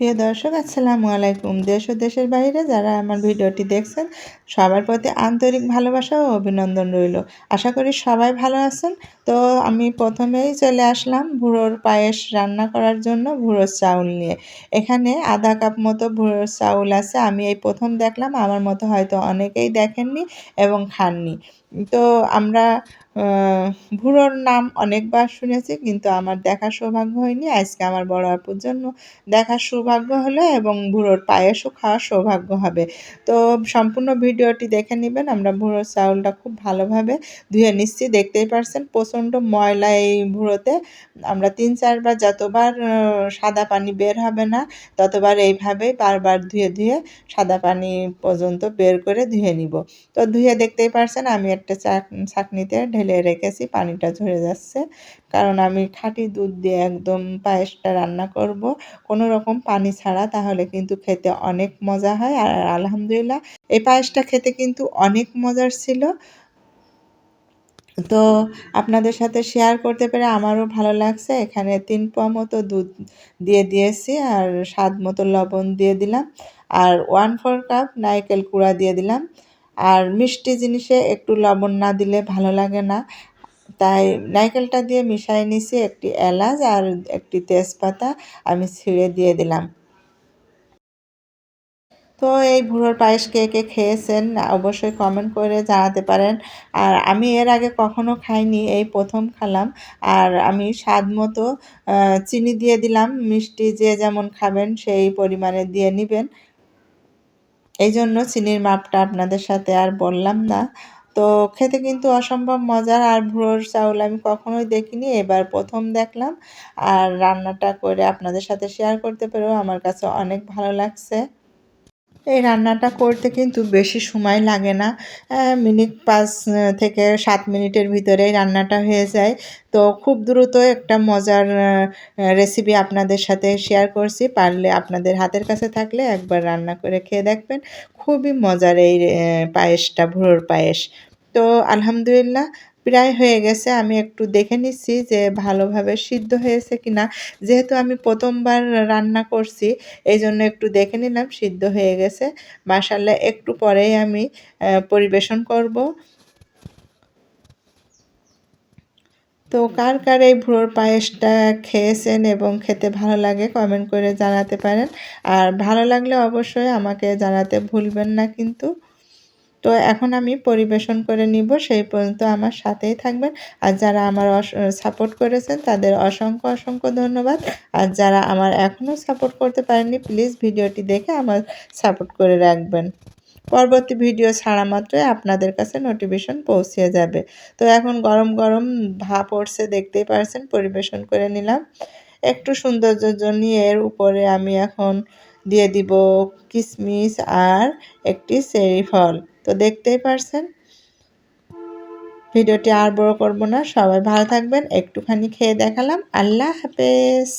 প্রিয় দর্শক, আসসালামু আলাইকুম। দেশ ও দেশের বাইরে যারা আমার ভিডিওটি দেখছেন, সবার প্রতি আন্তরিক ভালোবাসা ও অভিনন্দন রইল। আশা করি সবাই ভালো আছেন। তো আমি প্রথমেই চলে আসলাম ভুড়োর পায়েস রান্না করার জন্য ভুড়োর চাউল নিয়ে। এখানে আধা কাপ মতো ভুড়োর চাউল আছে। আমি এই প্রথম দেখলাম, আমার মতো হয়তো অনেকেই দেখেননি এবং খাননি। তো আমরা ভুড়োর নাম অনেকবার শুনেছি, কিন্তু আমার দেখার সৌভাগ্য হয়নি। আজকে আমার বড় আপুর জন্য দেখার সৌভাগ্য হলো এবং ভুড়োর পায়েসও খাওয়ার সৌভাগ্য হবে। তো সম্পূর্ণ ভিডিওটি দেখে নেবেন। আমরা ভুড়োর চাউলটা খুব ভালোভাবে ধুয়ে নিচ্ছি। দেখতেই পারছেন প্রচণ্ড ময়লা এই ভুড়োতে আমরা তিন চারবার যতবার সাদা পানি বের হবে না, ততবার এইভাবেই বারবার ধুয়ে ধুয়ে সাদা পানি পর্যন্ত বের করে ধুয়ে নিব। তো ধুয়ে দেখতেই পারছেন আমি একটা চাকনিতে ঢেলে রেখেছি, পানিটা ঝরে যাচ্ছে। কারণ আমি খাঁটি দুধ দিয়ে একদম পায়েসটা রান্না করব। কোনো রকম পানি ছাড়া তাহলে কিন্তু খেতে অনেক মজা হয়। আর আলহামদুলিল্লাহ, এই পায়েসটা খেতে কিন্তু অনেক মজার ছিল। তো আপনাদের সাথে শেয়ার করতে পেরে আমারও ভালো লাগছে। এখানে তিন পোয়া মতো দুধ দিয়ে দিয়েছি আর স্বাদ মতো লবণ দিয়ে দিলাম। আর ওয়ান ফোর কাপ নারকেল কুড়া দিয়ে দিলাম। আর মিষ্টি জিনিসে একটু লবণ না দিলে ভালো লাগে না। তাই নারকেলটা দিয়ে মিশাই নিছি, একটি এলাচ আর একটি তেজপাতা আমি ছিঁড়ে দিয়ে দিলাম। তো এই ভুড়োর পায়েস কে কে খেয়েছেন অবশ্যই কমেন্ট করে জানাতে পারেন। আর আমি এর আগে কখনো খাইনি, এই প্রথম খালাম। আর আমি স্বাদ মতো চিনি দিয়ে দিলাম। মিষ্টি যে যেমন খাবেন সেই পরিমাণে দিয়ে নেবেন। এই জন্য চিনির মাপটা আপনাদের সাথে আর বললাম না। তো খেতে কিন্তু অসম্ভব মজার। আর ভুরোর চাউল আমি কখনোই দেখিনি, এবার প্রথম দেখলাম। আর রান্নাটা করে আপনাদের সাথে শেয়ার করতে পেরেও আমার কাছে অনেক ভালো লাগছে। এই রান্নাটা করতে কিন্তু বেশি সময় লাগে না। মিনিট পাঁচ থেকে সাত মিনিটের ভিতরেই রান্নাটা হয়ে যায়। তো খুব দ্রুত একটা মজার রেসিপি আপনাদের সাথে শেয়ার করছি। পারলে আপনাদের হাতের কাছে থাকলে একবার রান্না করে খেয়ে দেখবেন। খুবই মজার এই পায়েসটা ভুড়োর পায়েস। তো আলহামদুলিল্লাহ প্রায় হয়ে গেছে। আমি একটু দেখে নিচ্ছি যে ভালোভাবে সিদ্ধ হয়েছে কিনা। যেহেতু আমি প্রথমবার রান্না করছি এই জন্য একটু দেখে নিলাম, সিদ্ধ হয়ে গেছে। মাসাল্লাহ একটু পরেই আমি পরিবেশন করব। তো কার কার এই ভ্রোর পায়েসটা খেয়েছেন এবং খেতে ভালো লাগে কমেন্ট করে জানাতে পারেন। আর ভালো লাগলে অবশ্যই আমাকে জানাতে ভুলবেন না কিন্তু। তো এখন আমি পরিবেশন করে নিব, সেই পর্যন্ত আমার সাথেই থাকবেন। আর যারা আমার সাপোর্ট করেছেন, তাদের অসংখ্য অসংখ্য ধন্যবাদ। আর যারা আমার এখনও সাপোর্ট করতে পারেননি প্লিজ ভিডিওটি দেখে আমার সাপোর্ট করে রাখবেন। পরবর্তী ভিডিও ছাড়া মাত্রই আপনাদের কাছে নোটিফিকেশন পৌঁছে যাবে। তো এখন গরম গরম ভাপ পড়ছে, দেখতেই পারছেন, পরিবেশন করে নিলাম। একটু সৌন্দর্যের জন্য এর উপরে আমি এখন দিয়ে দিব কিশমিশ আর একটি সেরি ফল। তো দেখতেই পারছেন। ভিডিওটি আর বড় করব না। সবাই ভালো থাকবেন। একটুখানি খেয়ে দেখালাম। আল্লাহ হাফেজ।